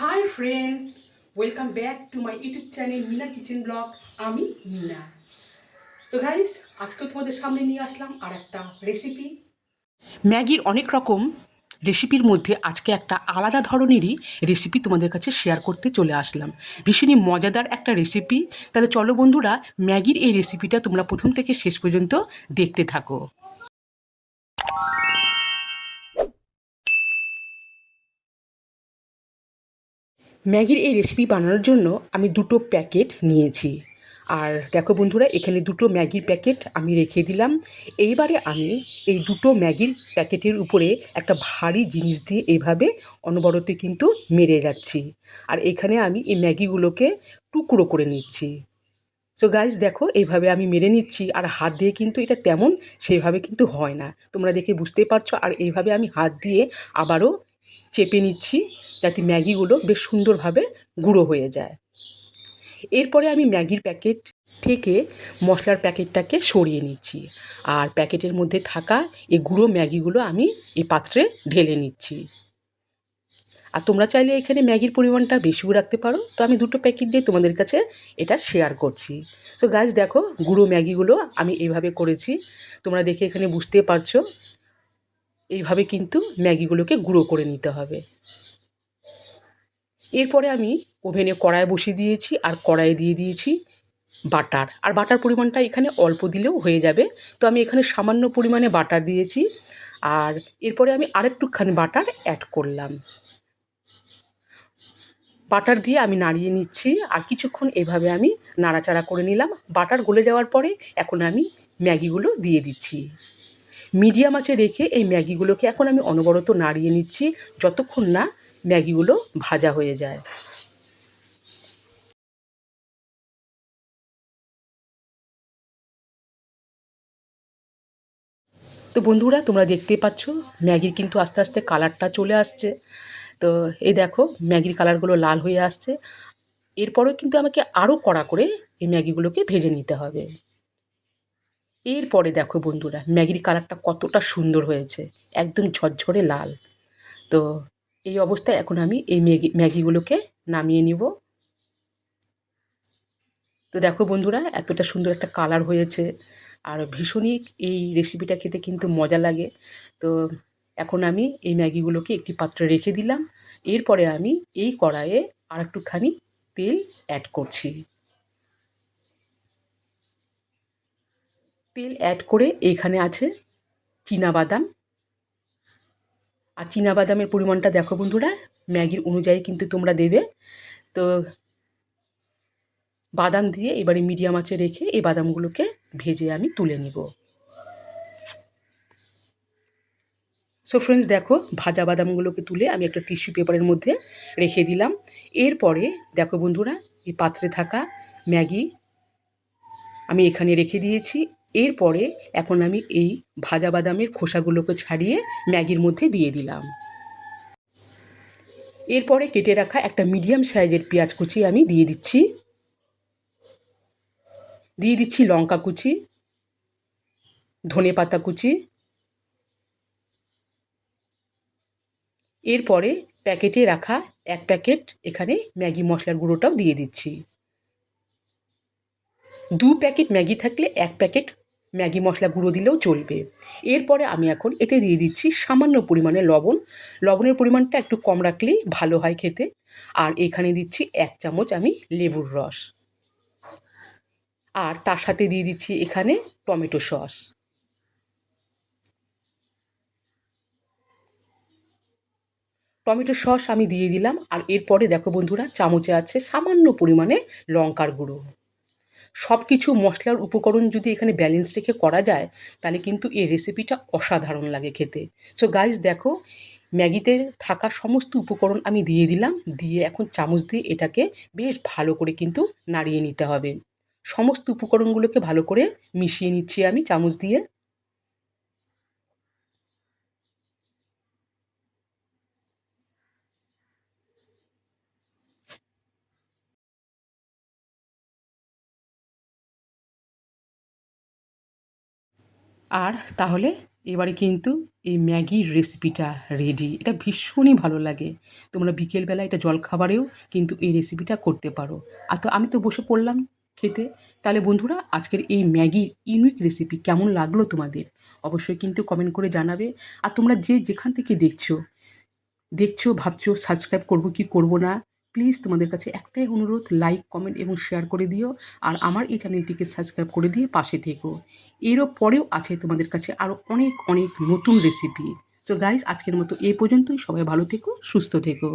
Hi friends welcome back to my YouTube channel Meena kitchen blog আমি মিনা। তো guys আজকে তোমাদের সামনে নিয়ে আসলাম আর একটা রেসিপি ম্যাগির অনেক রকম রেসিপির মধ্যে আজকে একটা আলাদা ধরনেরই রেসিপি তোমাদের কাছে শেয়ার করতে চলে আসলাম। ভীষণই মজাদার একটা রেসিপি তাহলে চলো বন্ধুরা, ম্যাগির এই রেসিপিটা তোমরা প্রথম থেকে শেষ পর্যন্ত দেখতে থাকো। ম্যাগির এই রেসিপি বানানোর জন্য আমি দুটো প্যাকেট নিয়েছি। আর দেখো বন্ধুরা, এখানে দুটো ম্যাগির প্যাকেট আমি রেখে দিলাম। এইবারে আমি এই দুটো ম্যাগির প্যাকেটের উপরে একটা ভারী জিনিস দিয়ে এইভাবে অনবরতে কিন্তু মেরে যাচ্ছি। আর এখানে আমি এই ম্যাগিগুলোকে টুকরো করে নিচ্ছি। সো গাইজ দেখো, এইভাবে আমি মেরে নিচ্ছি। আর হাত দিয়ে কিন্তু এটা তেমন সেইভাবে কিন্তু হয় না। তোমরা দেখে বুঝতেই পারছ। আর এইভাবে আমি হাত দিয়ে আবারও চেপে নিচ্ছি যাতে ম্যাগিগুলো বেশ সুন্দরভাবে গুঁড়ো হয়ে যায়। এরপরে আমি ম্যাগির প্যাকেট থেকে মশলার প্যাকেটটাকে সরিয়ে নিচ্ছি আর প্যাকেটের মধ্যে থাকা এই গুঁড়ো ম্যাগিগুলো আমি এই পাত্রে ঢেলে নিচ্ছি। আর তোমরা চাইলে এখানে ম্যাগির পরিমাণটা বেশিও রাখতে পারো। তো আমি দুটো প্যাকেট দিয়ে তোমাদের কাছে এটা শেয়ার করছি। সো গাছ দেখো, গুঁড়ো ম্যাগিগুলো আমি এইভাবে করেছি। তোমরা দেখে এখানে বুঝতে পারছ এইভাবে কিন্তু ম্যাগিগুলোকে গুঁড়ো করে নিতে হবে। এরপরে আমি ওভেনে কড়াই বসিয়ে দিয়েছি আর কড়াইয়ে দিয়ে দিয়েছি বাটার। আর বাটার পরিমাণটা এখানে অল্প দিলেও হয়ে যাবে। তো আমি এখানে সামান্য পরিমাণে বাটার দিয়েছি। আর এরপরে আমি আরেকটুখানি বাটার অ্যাড করলাম। বাটার দিয়ে আমি নাড়িয়ে নিচ্ছি। আর কিছুক্ষণ এভাবে আমি নাড়াচাড়া করে নিলাম। বাটার গলে যাওয়ার পরে এখন আমি ম্যাগিগুলো দিয়ে দিচ্ছি। মিডিয়াম আঁচে রেখে এই ম্যাগিগুলোকে এখন আমি অনবরত নাড়িয়ে নিচ্ছি যতক্ষণ না ম্যাগিগুলো ভাজা হয়ে যায়। তো বন্ধুরা, তোমরা দেখতে পাচ্ছ, ম্যাগির কিন্তু আস্তে আস্তে কালারটা চলে আসছে। তো এই দেখো, ম্যাগির কালারগুলো লাল হয়ে আসছে। এরপরেও কিন্তু আমাকে আরও কড়া করে এই ম্যাগিগুলোকে ভেজে নিতে হবে। এরপরে দেখো বন্ধুরা, ম্যাগির কালারটা কতটা সুন্দর হয়েছে, একদম ঝরঝরে লাল। তো এই অবস্থায় এখন আমি এই ম্যাগি, ম্যাগিগুলোকে নামিয়ে নিব। তো দেখো বন্ধুরা, এতটা সুন্দর একটা কালার হয়েছে, আর ভীষণই এই রেসিপিটা খেতে কিন্তু মজা লাগে। তো এখন আমি এই ম্যাগিগুলোকে একটি পাত্রে রেখে দিলাম। এরপরে আমি এই কড়াইয়ে আর একটুখানি তেল অ্যাড করছি। তেল অ্যাড করে এখানে আছে বাদাম। আর বাদামের পরিমাণটা দেখো বন্ধুরা, ম্যাগির অনুযায়ী কিন্তু তোমরা দেবে। তো বাদাম দিয়ে এবারে মিডিয়াম আঁচে রেখে এই বাদামগুলোকে ভেজে আমি তুলে নিব। সো ফ্রেন্ডস দেখো ভাজা বাদামগুলোকে তুলে আমি একটা টিস্যু পেপারের মধ্যে রেখে দিলাম। এরপরে দেখো বন্ধুরা, এই পাত্রে থাকা ম্যাগি আমি এখানে রেখে দিয়েছি। এরপরে এখন আমি এই ভাজা বাদামের খোসাগুলোকে ছাড়িয়ে ম্যাগির মধ্যে দিয়ে দিলাম। এরপরে কেটে রাখা একটা মিডিয়াম সাইজের পেঁয়াজ কুচি আমি দিয়ে দিচ্ছি। দিয়ে দিচ্ছি লঙ্কা কুচি, ধনে পাতা কুচি। এরপরে প্যাকেটে রাখা এক প্যাকেট এখানে ম্যাগি মশলার গুঁড়োটাও দিয়ে দিচ্ছি। দু প্যাকেট ম্যাগি থাকলে এক প্যাকেট ম্যাগি মশলা গুঁড়ো দিলেও চলবে। এরপরে আমি এখন এতে দিয়ে দিচ্ছি সামান্য পরিমাণে লবণ। লবণের পরিমাণটা একটু কম রাখলেই ভালো হয় খেতে। আর এখানে দিচ্ছি এক চামচ আমি লেবুর রস। আর তার সাথে দিয়ে দিচ্ছি এখানে টমেটো সস। টমেটো সস আমি দিয়ে দিলাম। আর এরপরে দেখো বন্ধুরা, চামচে আছে সামান্য পরিমাণে লঙ্কার গুঁড়ো। সব কিছু মশলার উপকরণ যদি এখানে ব্যালেন্স রেখে করা যায়, তাহলে কিন্তু এই রেসিপিটা অসাধারণ লাগে খেতে। সো গাইজ দেখো, ম্যাগিতে থাকা সমস্ত উপকরণ আমি দিয়ে দিলাম, দিয়ে এখন চামচ দিয়ে এটাকে বেশ ভালো করে কিন্তু নাড়িয়ে নিতে হবে। সমস্ত উপকরণগুলোকে ভালো করে মিশিয়ে নিচ্ছি আমি চামচ দিয়ে। আর তাহলে এবারে কিন্তু এই ম্যাগির রেসিপিটা রেডি এটা ভীষণই ভালো লাগে। তোমরা বিকেলবেলা এটা জলখাবারেও কিন্তু এই রেসিপিটা করতে পারো। আর তো আমি তো বসে পড়লাম খেতে। তাহলে বন্ধুরা, আজকের এই ম্যাগির ইউনিক রেসিপি কেমন লাগল তোমাদের? অবশ্যই কিন্তু কমেন্ট করে জানাবে। আর তোমরা যে যেখান থেকে দেখছ দেখছ, ভাবছ সাবস্ক্রাইব করব কি করব না প্লিজ তোমাদের কাছে একটাই অনুরোধ লাইক কমেন্ট এবং শেয়ার করে দিও আর আমার এই চ্যানেলটিকে সাবস্ক্রাইব করে দিয়ে পাশে থেকো। এরও পরেও আছে তোমাদের কাছে আরও অনেক অনেক নতুন রেসিপি সো গাইজ আজকের মতো এই পর্যন্তই। সবাই ভালো থেকো, সুস্থ থেকো।